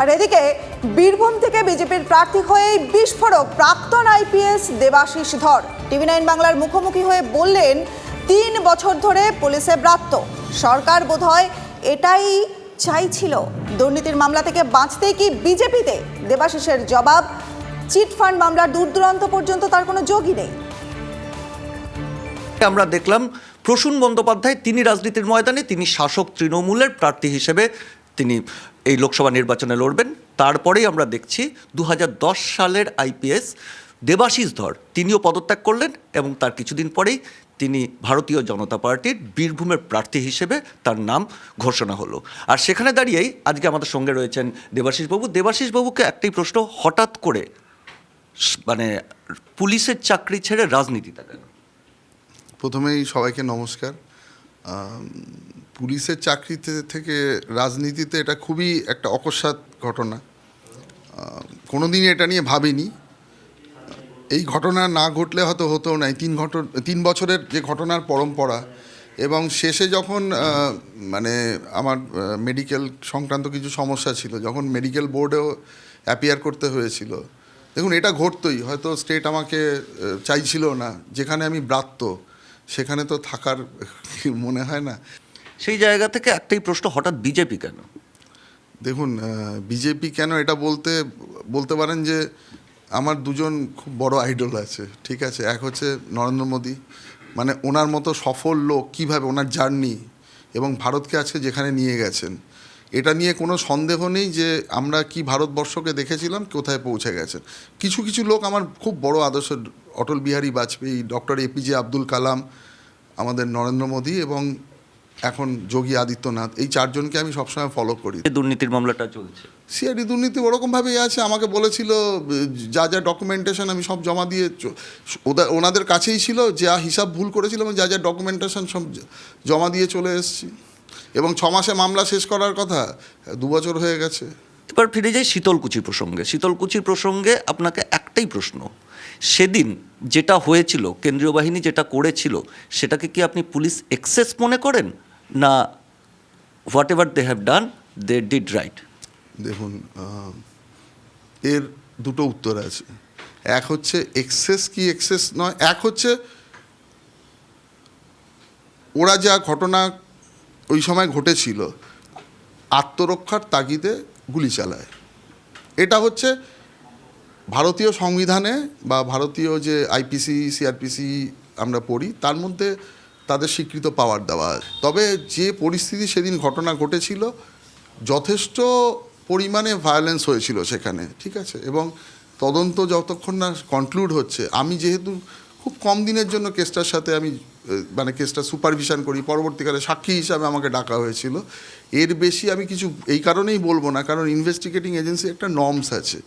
আর এদিকে বীরভূম থেকে বিজেপির প্রার্থী হয়ে বিস্ফোরক প্রাক্তন আইপিএস দেবাশিস ধর। টিভি নাইন বাংলার মুখোমুখি হয়ে বললেন, তিন বছর ধরে পুলিশে ব্রাত্য। সরকার বোধহয় এটাই চাইছিল। দুর্নীতির মামলা থেকে বাঁচতেই কি বিজেপিতে? দেবাশিসের জবাব চিটফান্ড মামলার দূর দূরান্ত পর্যন্ত তার কোনো যোগই নেই। আমরা দেখলাম প্রসূন বন্দ্যোপাধ্যায় তিনি রাজনীতির ময়দানে, তিনি শাসক তৃণমূলের প্রার্থী হিসেবে তিনি এই লোকসভা নির্বাচনে লড়বেন। তারপরেই আমরা দেখছি দু হাজার দশ সালের আইপিএস দেবাশিস ধর, তিনিও পদত্যাগ করলেন এবং তার কিছুদিন পরেই তিনি ভারতীয় জনতা পার্টির বীরভূমের প্রার্থী হিসেবে তার নাম ঘোষণা হলো। আর সেখানে দাঁড়িয়েই আজকে আমাদের সঙ্গে রয়েছেন দেবাশিস বাবু। দেবাশিস বাবুকে একটাই প্রশ্ন, হঠাৎ করে মানে পুলিশের চাকরি ছেড়ে রাজনীতিতে কেন? প্রথমেই সবাইকে নমস্কার। পুলিশের চাকরিতে থেকে রাজনীতিতে এটা খুবই একটা অকস্মাৎ ঘটনা। কোনো দিনই এটা নিয়ে ভাবিনি। এই ঘটনা না ঘটলে হয়তো হতো না তিন ঘটন, তিন বছরের যে ঘটনার পরম্পরা এবং শেষে যখন মানে আমার মেডিকেল সংক্রান্ত কিছু সমস্যা ছিল, যখন মেডিকেল বোর্ডেও অ্যাপিয়ার করতে হয়েছিল। দেখুন, এটা ঘটতই। হয়তো স্টেট আমাকে চাইছিল না। যেখানে আমি ব্রাত্য, সেখানে তো থাকার মনে হয় না। সেই জায়গা থেকে একটাই প্রশ্ন, হঠাৎ বিজেপি কেন? দেখুন বিজেপি কেন এটা বলতে বলতে পারেন যে আমার দুজন খুব বড় আইডল আছে, ঠিক আছে? এক হচ্ছে নরেন্দ্র মোদী। মানে ওনার মতো সফল লোক কীভাবে, ওনার জার্নি এবং ভারতকে আজকে যেখানে নিয়ে গেছেন, এটা নিয়ে কোনো সন্দেহ নেই যে আমরা কি ভারতবর্ষকে দেখেছিলাম, কোথায় পৌঁছে গেছেন। কিছু কিছু লোক আমার খুব বড় আদর্শ, অটল বিহারী বাজপেয়ী, ডক্টর এপিজে আব্দুল কালাম, আমাদের নরেন্দ্র মোদী এবং এখন যোগী আদিত্যনাথ এই চারজনকে আমি সবসময় ফলো করি। দুর্নীতির মামলাটা চলছে। সিআইডি দুর্নীতি ওরকমভাবেই আছে আমাকে বলেছিল যা যা ডকুমেন্টেশন আমি সব জমা দিয়ে ওনাদের কাছেই ছিল যা হিসাব ভুল করেছিল এবং যা যা ডকুমেন্টেশন সব জমা দিয়ে চলে এসেছি। এবং ছ মাসে মামলা শেষ করার কথা দু বছর হয়ে গেছে। এবার ফিরে যাই শীতলকুচি প্রসঙ্গে। শীতলকুচির প্রসঙ্গে আপনাকে একটাই প্রশ্ন সেদিন যেটা হয়েছিল কেন্দ্রীয় বাহিনী যেটা করেছিল সেটাকে কি আপনি পুলিশ এক্সেস মনে করেন? না whatever they have done they did right দেখুন এর দুটো উত্তর আছে। এক হচ্ছে এক্সেস কি এক্সেস নয়, এক হচ্ছে ওরা যা ঘটনা ওই সময় ঘটেছিল, আত্মরক্ষার তাগিদে গুলি চালায়। এটা হচ্ছে ভারতীয় সংবিধানে বা ভারতীয় যে আইপিসি সিআরপিসি আমরা পড়ি, তার মধ্যে তাদের স্বীকৃত পাওয়ার দেওয়া। তবে যে পরিস্থিতি সেদিন ঘটনা ঘটেছিল, যথেষ্ট পরিমাণে ভায়োলেন্স হয়েছিল সেখানে, ঠিক আছে? এবং তদন্ত যতক্ষণ না কনক্লুড হচ্ছে, আমি যেহেতু খুব কম দিনের জন্য কেসটার সাথে আমি মানে কেসটা সুপারভিশন করি, পরবর্তীকালে সাক্ষী হিসাবে আমাকে ডাকা হয়েছিল। এর বেশি আমি কিছু, এই কারণেই বলব না, কারণ ইনভেস্টিগেটিং এজেন্সি একটা নর্মস আছে।